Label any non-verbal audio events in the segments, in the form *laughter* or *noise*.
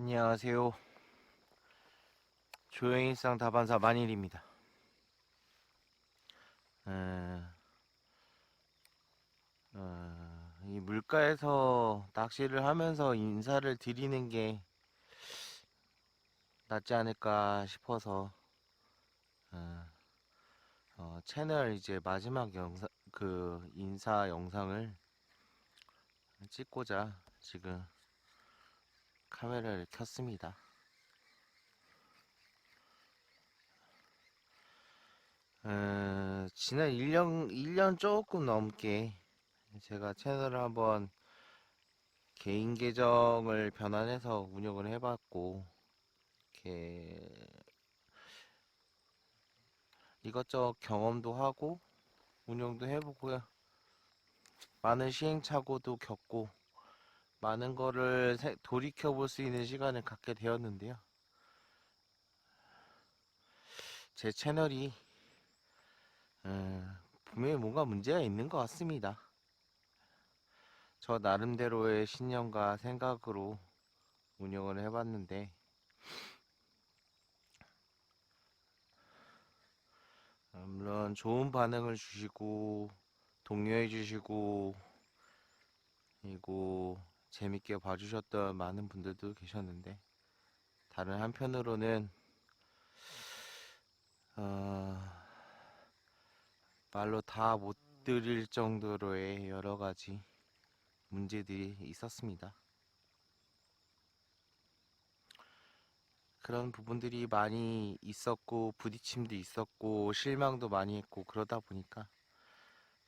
안녕하세요. 조용일상 다반사 만일입니다. 어, 어, 이 물가에서 낚시를 하면서 인사를 드리는 게 낫지 않을까 싶어서 어, 어, 채널 이제 마지막 영상 그 인사 영상을 찍고자 지금 카메라를 켰습니다. 어, 지난 1년, 1년 조금 넘게 제가 채널을 한번 개인 계정을 변환해서 운영을 해봤고, 이렇게 이것저것 경험도 하고, 운영도 해보고요. 많은 시행착오도 겪고, 많은 거를 세- 돌이켜 볼 수 있는 시간을 갖게 되었는데요. 제 채널이 어, 분명히 뭔가 문제가 있는 것 같습니다. 저 나름대로의 신념과 생각으로 운영을 해봤는데 어, 물론 좋은 반응을 주시고 독려해 주시고 그리고 재밌게 봐주셨던 많은 분들도 계셨는데 다른 한편으로는 어, 말로 다 못 드릴 정도로의 여러 가지 문제들이 있었습니다. 그런 부분들이 많이 있었고 부딪힘도 있었고 실망도 많이 했고 그러다 보니까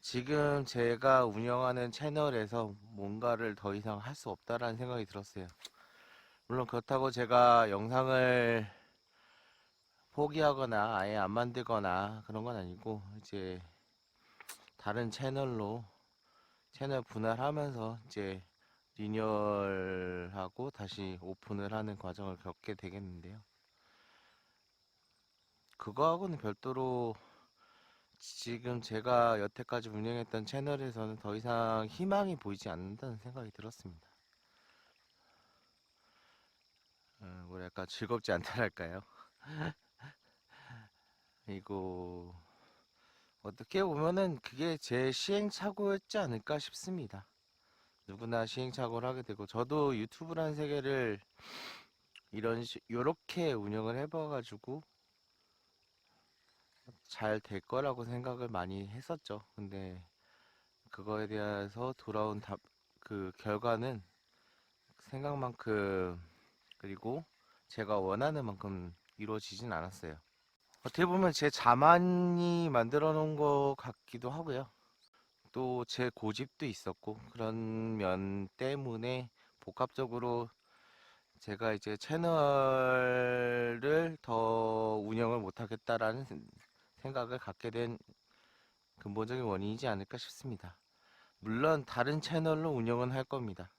지금 제가 운영하는 채널에서 뭔가를 더 이상 할 수 없다라는 생각이 들었어요. 물론 그렇다고 제가 영상을 포기하거나 아예 안 만들거나 그런 건 아니고 이제 다른 채널로 채널 분할하면서 이제 리뉴얼하고 다시 오픈을 하는 과정을 겪게 되겠는데요. 그거하고는 별도로 지금 제가 여태까지 운영했던 채널에서는 더 이상 희망이 보이지 않는다는 생각이 들었습니다. 어, 뭐 약간 즐겁지 않다랄까요? *laughs* 그리고 어떻게 보면은 그게 제 시행착오였지 않을까 싶습니다. 누구나 시행착오를 하게 되고 저도 유튜브라는 세계를 이런 시, 요렇게 운영을 해봐가지고 잘 될 거라고 생각을 많이 했었죠. 근데 그거에 대해서 돌아온 답, 그 결과는 생각만큼 그리고 제가 원하는 만큼 이루어지진 않았어요. 어떻게 보면 제 자만이 만들어 놓은 것 같기도 하고요. 또 제 고집도 있었고 그런 면 때문에 복합적으로 제가 이제 채널을 더 운영을 못하겠다라는 생각을 갖게 된 근본적인 원인이지 않을까 싶습니다. 물론 다른 채널로 운영은 할 겁니다.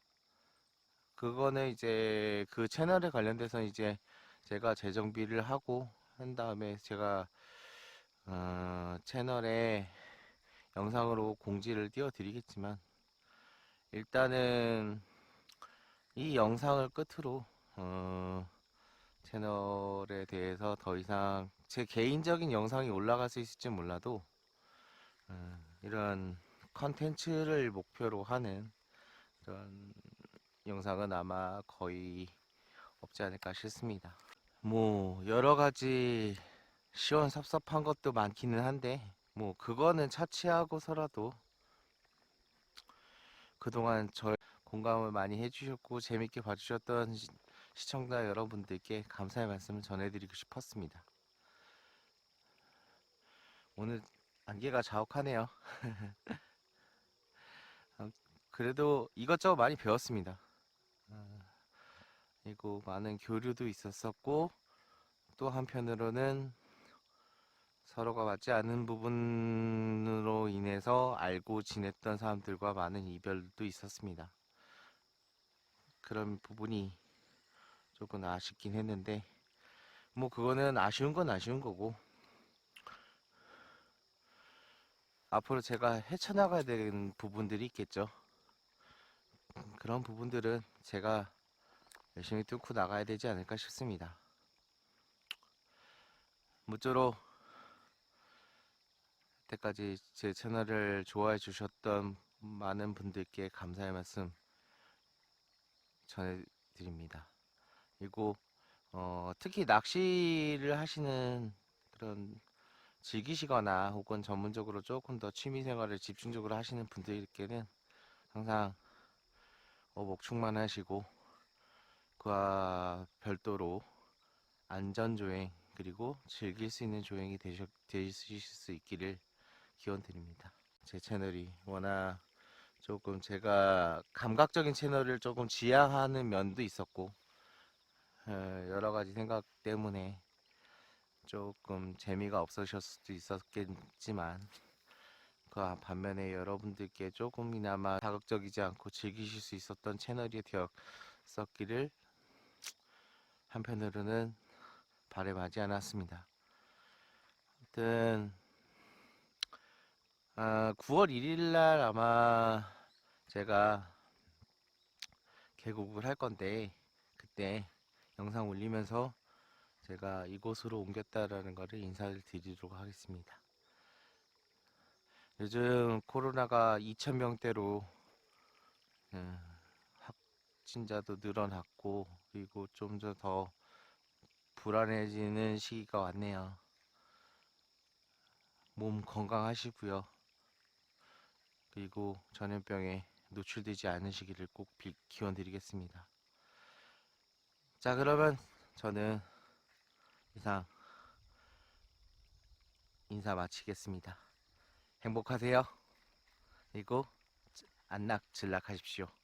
그거는 이제 그 채널에 관련돼서 이제 제가 재정비를 하고 한 다음에 제가 어, 채널에 영상으로 공지를 띄워 드리겠지만 일단은 이 영상을 끝으로 어, 채널에 대해서 더 이상 제 개인적인 영상이 올라갈 수 있을지 몰라도 어, 이런 컨텐츠를 목표로 하는 그런 영상은 아마 거의 없지 않을까 싶습니다. 뭐 여러 가지 시원섭섭한 것도 많기는 한데 뭐 그거는 차치하고서라도 그동안 저 공감을 많이 해주셨고 재밌게 봐주셨던 시, 시청자 여러분들께 감사의 말씀을 전해드리고 싶었습니다. 오늘 안개가 자욱하네요. 어, *laughs* 그래도 이것저것 많이 배웠습니다. 어, 그리고 많은 교류도 있었었고 또 한편으로는 서로가 맞지 않는 부분으로 인해서 알고 지냈던 사람들과 많은 이별도 있었습니다. 그런 부분이 조금 아쉽긴 했는데 뭐 그거는 아쉬운 건 아쉬운 거고 앞으로 제가 헤쳐나가야 되는 부분들이 있겠죠. 그런 부분들은 제가 열심히 뚫고 나가야 되지 않을까 싶습니다. 무쪼록 때까지 제 채널을 좋아해 주셨던 많은 분들께 감사의 말씀 전해드립니다. 그리고 어, 특히 낚시를 하시는 그런 즐기시거나 혹은 전문적으로 조금 더 취미 생활을 집중적으로 하시는 분들께는 항상 어복 충만하시고 그와 별도로 안전조행 그리고 즐길 수 있는 조행이 되셔, 되실 수 있기를 기원 드립니다. 제 채널이 워낙 조금 제가 감각적인 채널을 조금 지향하는 면도 있었고 어, 여러 가지 생각 때문에 조금 재미가 없으셨을 수도 있었겠지만 그 반면에 여러분들께 조금이나마 자극적이지 않고 즐기실 수 있었던 채널이 되었었기를 한편으로는 바람하지 않았습니다. 아무튼 아, 9월 1일 날 아마 제가 개국을 할 건데 그때 영상 올리면서 제가 이곳으로 옮겼다라는 것을 인사를 드리도록 하겠습니다. 요즘 코로나가 2,000명대로 음, 확진자도 늘어났고 그리고 좀 더 불안해지는 시기가 왔네요. 몸 건강하시고요. 그리고 전염병에 노출되지 않으시기를 꼭 비- 기원드리겠습니다. 자, 그러면 저는 이상 인사 마치겠습니다. 행복하세요. 그리고 안락 진락하십시오.